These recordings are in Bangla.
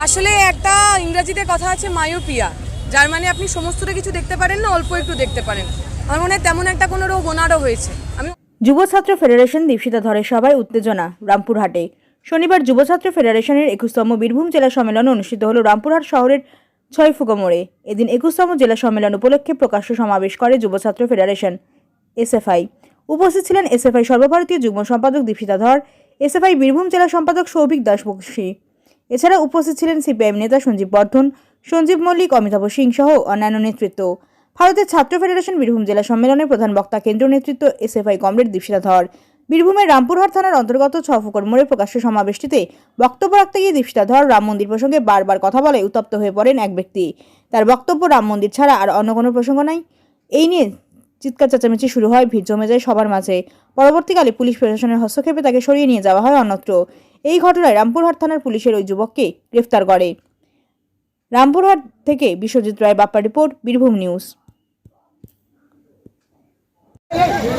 আসলে একটা ইংরেজিতে কথা আছে মায়োপিয়া যার মানে আপনি সমস্তটা কিছু দেখতে পারেন না, অল্প একটু দেখতে পারেন। আমার মনে হয় তেমন একটা কোনো রোগ ওনারও হয়েছে। আমি যুব ছাত্র ফেডারেশন দীপশিতা ধরের সভায় উত্তেজনা, রামপুরহাটে। শনিবার যুব ছাত্র ফেডারেশনের একুশতম বীরভূম জেলা সম্মেলন অনুষ্ঠিত হল রামপুরহাট শহরের ছয় ফুকো মোড়ে এদিন একুশতম জেলা সম্মেলন উপলক্ষে প্রকাশ্য সমাবেশ করে যুব ছাত্র ফেডারেশন, এসএফআই। উপস্থিত ছিলেন এসএফআই সর্বভারতীয় যুগ্ম সম্পাদক দীপশিতা ধর, এসএফআই বীরভূম জেলা সম্পাদক সৌভিক দাস বক্সি এছাড়া উপস্থিত ছিলেন সিপিআইএম নেতা সঞ্জীব বর্ধন, সঞ্জীব মল্লিক, অমিতাভ সিং সহ অন্যান্য নেতৃত্ব। ভারতের ছাত্র ফেডারেশন বীরভূম জেলা সম্মেলনের প্রধান বক্তা কেন্দ্রীয় নেতৃত্ব এসএফআই কমরেড দীপশিতা ধর। বীরভূমের রামপুরহাট থানার অন্তর্গত ছফকর মোড়ে প্রকাশ্য সমাবেশটিতে বক্তব্য রাখতে গিয়ে দীপশিতা ধর রাম মন্দির প্রসঙ্গে বারবার কথা বলে উত্তপ্ত হয়ে পড়েন এক ব্যক্তি। তার বক্তব্য রাম মন্দির ছাড়া আর অন্য কোনো প্রসঙ্গ নাই। এই নিয়ে চিৎকার চেঁচামেচি শুরু হয়, ভিড় জমে যায় সবার মাঝে। পরবর্তীকালে পুলিশ প্রশাসনের হস্তক্ষেপে তাকে সরিয়ে নিয়ে যাওয়া হয় অন্যত্র। এই ঘটনায় রামপুরহাট থানার পুলিশের ওই যুবককে গ্রেফতার করে। রামপুরহাট থেকে বিশ্বজিৎ রায় বাপ্পা রিপোর্ট বীরভূম নিউজ।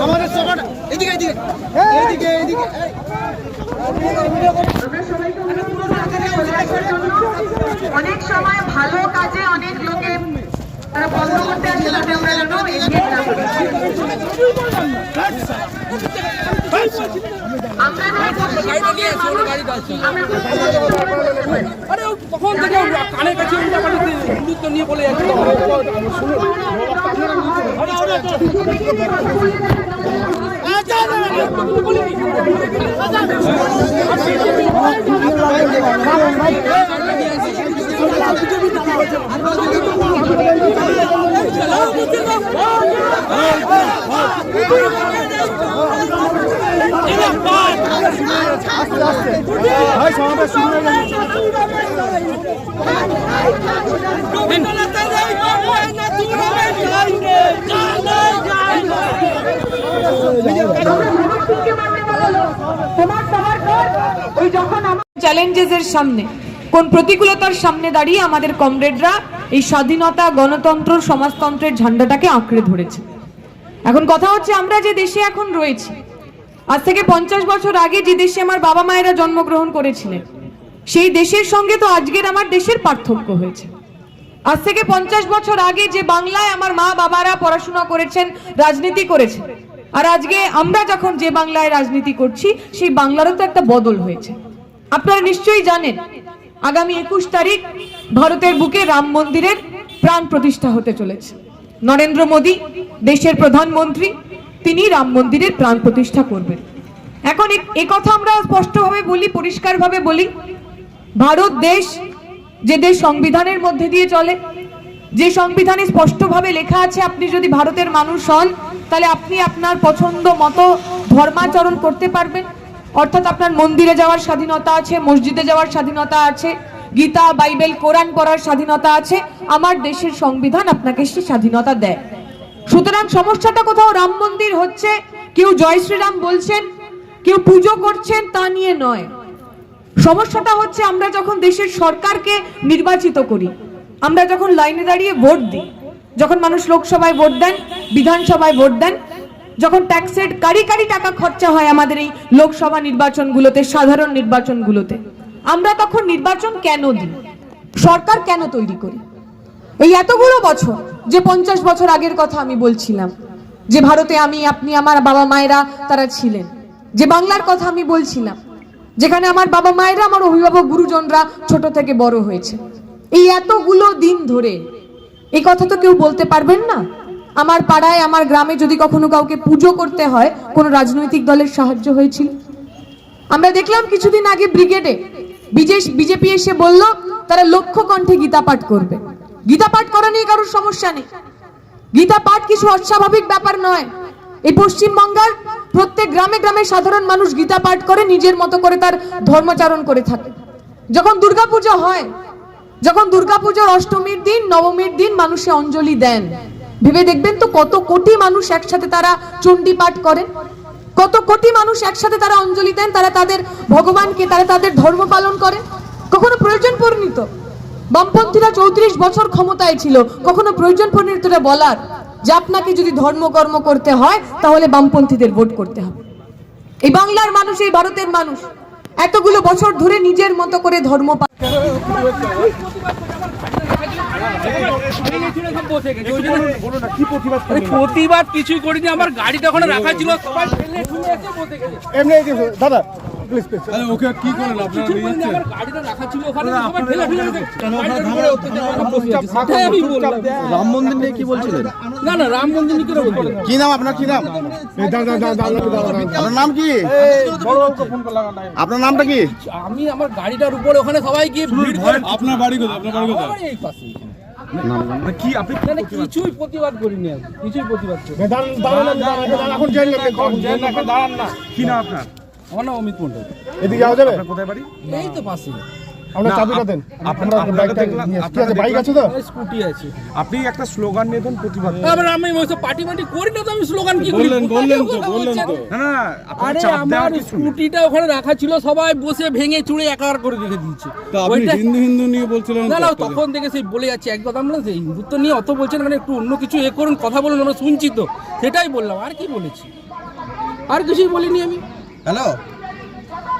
আমাদের এদিকে এদিকে এদিকে এদিকে। অনেক সময় ভালো কাজে অনেক লোকে তারা বন্ধ করতে আসে আমরা আরে কখন থেকে ও কানের কাছে হিন্দুত্ব নিয়ে বলে যাচ্ছে চ্যালেঞ্জেসের সামনে, কোন প্রতিকূলতার সামনে দাঁড়িয়ে আমাদের কমরেডরা এই স্বাধীনতা, গণতন্ত্র, সমাজতন্ত্রের ঝান্ডাটাকে আঁকড়ে ধরেছে। এখন কথা হচ্ছে আমরা যে দেশে এখন রয়েছি। আজ থেকে পঞ্চাশ বছর আগে যে দেশে আমার বাবা মায়েরা জন্মগ্রহণ করেছিলেন, সেই দেশের সঙ্গে তো আজকের আমার দেশের পার্থক্য হয়েছে। আজ থেকে পঞ্চাশ বছর আগে যে বাংলায় আমার মা বাবারা পড়াশোনা করেছেন, রাজনীতি করেছেন, আর আজকে আমরা যখন যে বাংলায় রাজনীতি করছি, সেই বাংলারও তো একটা বদল হয়েছে। আপনারা নিশ্চয়ই জানেন, আগামী একুশ তারিখ ভারতের বুকে রাম মন্দিরের প্রাণ প্রতিষ্ঠা হতে চলেছে। নরেন্দ্র মোদী, দেশের প্রধানমন্ত্রী, তিনি রাম মন্দিরের প্রাণ প্রতিষ্ঠা করবেন। এখন কথা আমরা স্পষ্টভাবে বলি, পরিষ্কারভাবে বলি। ভারত দেশ, যে দেশ সংবিধানের মধ্যে দিয়ে চলে, যে সংবিধানে স্পষ্টভাবে লেখা আছে, আপনি যদি ভারতের মানুষ হন, তাহলে আপনি আপনার পছন্দ মতো ধর্মাচরণ করতে পারবেন। অর্থাৎ আপনার মন্দিরে যাওয়ার স্বাধীনতা আছে, মসজিদে যাওয়ার স্বাধীনতা আছে গীতা, বাইবেল, কোরআন পড়ার স্বাধীনতা আছে, আমার দেশের সংবিধান আপনাকে সে স্বাধীনতা দেয়। সুতরাং সমস্যাটা কোথাও, রাম মন্দির হচ্ছে, কেউ জয় শ্রীরাম বলছেন, কেউ পুজো করছেন, তা নিয়ে নয়। সমস্যাটা হচ্ছে, আমরা যখন দেশের সরকারকে নির্বাচিত করি, আমরা যখন লাইনে দাঁড়িয়ে ভোট দিই, যখন মানুষ লোকসভায় ভোট দেন, বিধানসভায় ভোট দেন, যখন ট্যাক্সের কারি কারি টাকা খরচা হয় আমাদের এই লোকসভা নির্বাচনগুলোতে, সাধারণ নির্বাচনগুলোতে আমরা তখন নির্বাচন কেন দিই? সরকার কেন তৈরি করি? এই এতগুলো বছর, যে পঞ্চাশ বছর আগের কথা আমি বলছিলাম, যে ভারতে আমি, আপনি, আমার বাবা মায়েরা তারা ছিলেন, যে বাংলার কথা আমি বলছিলাম, যেখানে আমার বাবা মায়েরা, আমার অভিভাবক গুরুজনরা ছোট থেকে বড় হয়েছে। এই এতগুলো দিন ধরে, এই কথা তো কেউ বলতে পারবেন না। আমার পাড়ায়, আমার গ্রামে যদি কখনো কাউকে পুজো করতে হয়, কোনো রাজনৈতিক দলের সাহায্য হয়েছিল। আমরা দেখলাম কিছুদিন আগে ব্রিগেডে বিজেপি এসে বলল, তারা লক্ষ্য কণ্ঠে গীতা পাঠ করবে। গীতা পাঠ করা নিয়ে কারোর সমস্যা নেই। গীতা পাঠ কিছু অস্বাভাবিক ব্যাপার নয়। এই পশ্চিমবঙ্গের প্রত্যেক গ্রামে গ্রামে সাধারণ মানুষ গীতা পাঠ করে, নিজের মতো করে তার ধর্মাচরণ করে থাকে। যখন দুর্গাপূজা হয়, যখন দুর্গাপূজার অষ্টমীর দিন, নবমীর দিন মানুষে অঞ্জলি দেন। ভেবে দেখবেন তো কত কোটি মানুষ একসাথে তারা চণ্ডী পাঠ করেন। কত কোটি মানুষ একসাথে তারা অঞ্জলি দেন, তারা তাদের ভগবানকে, তারা তাদের ধর্ম পালন করেন? কখনো প্রয়োজন পরিণত বামপন্থীরা চৌত্রিশ বছর ক্ষমতায় ছিল, কখনো প্রয়োজন পরিণত এটা বলার? যে আপনাকে যদি ধর্মকর্ম করতে হয়, তাহলে বামপন্থীদের ভোট করতে হবে। এই বাংলার মানুষ, এই ভারতের মানুষ, এতগুলো বছর ধরে নিজের মতো করে ধর্ম প্রতিবাদ কিছুই করিনি, আমার গাড়িটা ওখানে রাখা ছিল এমনি দাদা প্লিজ প্লিজ ওকে কি করেন আপনারা করিনি, আমার গাড়িটা রাখা ছিল ওখানে সবাই ঠুলে। রাম মন্দির নিয়ে কি বলছিলেন না না রাম মন্দির নিয়ে কেন বলব? কি নাম আপনার কি নাম আপনার নাম কি আপনার নামটা কি আমি আমার গাড়িটার উপরে ওখানে সবাই গিয়ে ভিড় করে আপনার বাড়ি কোথায় আপনার বাড়ি কোথায় কি আপনি না, না, কিছুই প্রতিবাদ করিনি কিছুই প্রতিবাদ করিনি এখন দাঁড়ান না কি নাম আপনার আমার নাম অমিত মন্ডল এদিকে যাওয়া যাবে? কোথায় বাড়ি? এই তো পাশে। আমরা চাবিটা দেন। আপনার- বাইকটা। ঠিক আছে বাইক আছে তো? স্কুটি আছে। আপনি একটা স্লোগান নিয়ে তখন প্রতিবাদ। আবার আমি ওইসব পার্টি মাটি করি না তো আমি স্লোগান কি করি? বললেন বললেন তো বললেন তো। না না আরে আমার স্কুটিটা ওখানে রাখা ছিল সবাই বসে ভেঙে চুড়ে একাকার করে রেখে দিয়েছে। ওইটা- হিন্দু নিয়ে বলছিলেন না না তখন। থেকে সেই বলে যাচ্ছে এক কথা আমরা সেই হিন্দুত্ব নিয়ে অত বলছেন মানে একটু অন্য কিছু এ করুন কথা বলুন আমরা শুনছি তো। সেটাই বললাম আর কি বলেছি? আর কিছুই বলিনি আমি। হ্যালো?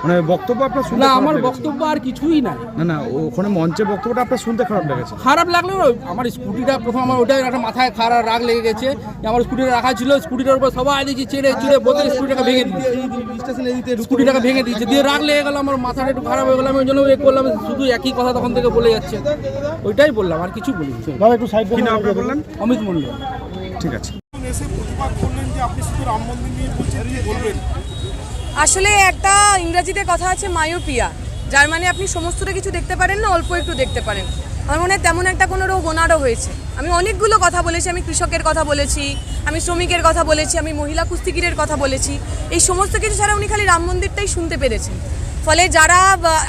মানে বক্তব্য আপনার শুনতে না আমার বক্তব্য আর কিছুই নাই। না না ওখানে মঞ্চে বক্তব্যটা আপনার শুনতে খারাপ লেগেছে। খারাপ লাগল আমার স্কুটিটা প্রথম আমার ওটাই একটা মাথায় খারাপ রাগ লেগে গেছে। যে আমার স্কুটিটা রাখা ছিল স্কুটিটার উপর সবাই দিয়েছি চেড়ে চুড়ে বোতল স্কুটিটাকে ভেঙে দিয়েছে। স্কুটিটাকে ভেঙে দিয়েছে দিয়ে রাগ লেগে গেল আমার মাথাটা একটু খারাপ হয়ে গেল আমি ওই জন্য এ করলাম শুধু একই কথা তখন থেকে বলে যাচ্ছে। ওইটাই বললাম আর কিছু বলিনি। দাদা একটু সাইড কি নাম আপনি বললেন? অমিত মন্ডল ঠিক আছে। আসলে একটা ইংরেজিতে কথা আছে মায়োপিয়া যার মানে আপনি সমস্তটা কিছু দেখতে পারেন না, অল্প একটু দেখতে পারেন। আমার মনে হয় তেমন একটা কোনো রোগ ওনারও হয়েছে। আমি অনেকগুলো কথা বলেছি, আমি কৃষকের কথা বলেছি, আমি শ্রমিকের কথা বলেছি, আমি মহিলা কুস্তিগিরের কথা বলেছি। এই সমস্ত কিছু ছাড়া উনি খালি রাম মন্দিরটাই শুনতে পেরেছেন। ফলে যারা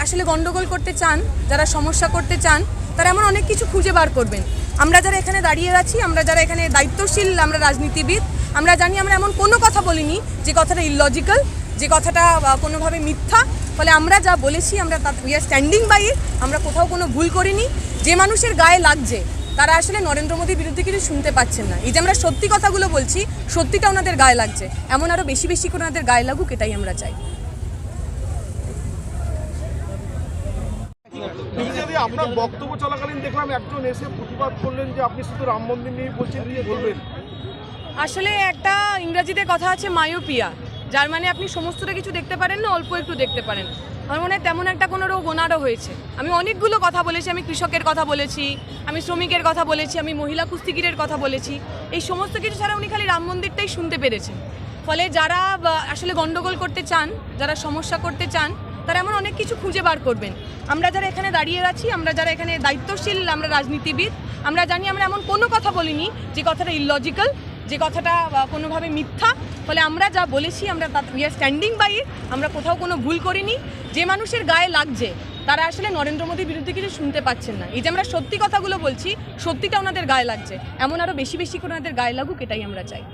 আসলে গন্ডগোল করতে চান, যারা সমস্যা করতে চান, তারা এমন অনেক কিছু খুঁজে বার করবেন। আমরা যারা এখানে দাঁড়িয়ে আছি, আমরা যারা এখানে দায়িত্বশীল, আমরা রাজনীতিবিদ, আমরা জানি আমরা এমন কোনো কথা বলিনি যে কথাটা ইললজিক্যাল যে কথাটা কোনোভাবে মিথ্যা ফলে আমরা যা বলেছি আমরা তা উই আর স্ট্যান্ডিং বাই আমরা কোথাও কোনো ভুল করিনি। যে মানুষের গায়ে লাগছে তারা আসলে নরেন্দ্র মোদীর বিরুদ্ধে কিছু শুনতে পাচ্ছেন না। এই যে আমরা সত্যি কথাগুলো বলছি সত্যিটা ওনাদের গায়ে লাগছে। এমন আরও বেশি বেশি করে ওনাদের গায়ে লাগুক এটাই আমরা চাই। আপনার বক্তব্য চলাকালীন দেখলাম একজন এসে প্রতিবাদ করলেন যে আপনি শুধু রাম মন্দির নিয়ে বলছেন বলবেন। আসলে একটা ইংরেজিতে কথা আছে মায়োপিয়া। যার মানে আপনি সমস্তটা কিছু দেখতে পারেন না, অল্প একটু দেখতে পারেন। আমার মনে হয় তেমন একটা কোনো রোগ ওনারও হয়েছে। আমি অনেকগুলো কথা বলেছি, আমি কৃষকের কথা বলেছি, আমি শ্রমিকের কথা বলেছি, আমি মহিলা কুস্তিগিরের কথা বলেছি। এই সমস্ত কিছু ছাড়া উনি খালি রাম মন্দিরটাই শুনতে পেরেছেন। ফলে যারা আসলে গন্ডগোল করতে চান, যারা সমস্যা করতে চান, তারা এমন অনেক কিছু খুঁজে বার করবেন। আমরা যারা এখানে দাঁড়িয়ে আছি, আমরা যারা এখানে দায়িত্বশীল, আমরা রাজনীতিবিদ, আমরা জানি আমরা এমন কোনো কথা বলিনি যে কথাটা ইললজিক্যাল যে কথাটা কোনোভাবে মিথ্যা, ফলে আমরা যা বলেছি, আমরা উই আর স্ট্যান্ডিং বাই আমরা কোথাও কোনো ভুল করিনি। যে মানুষের গায়ে লাগছে, তারা আসলে নরেন্দ্র মোদীর বিরুদ্ধে কিছু শুনতে পাচ্ছেন না। এই যে আমরা সত্যি কথাগুলো বলছি, সত্যিটা ওনাদের গায়ে লাগছে। এমন আরও বেশি বেশি করে ওনাদের গায়ে লাগুক, এটাই আমরা চাই।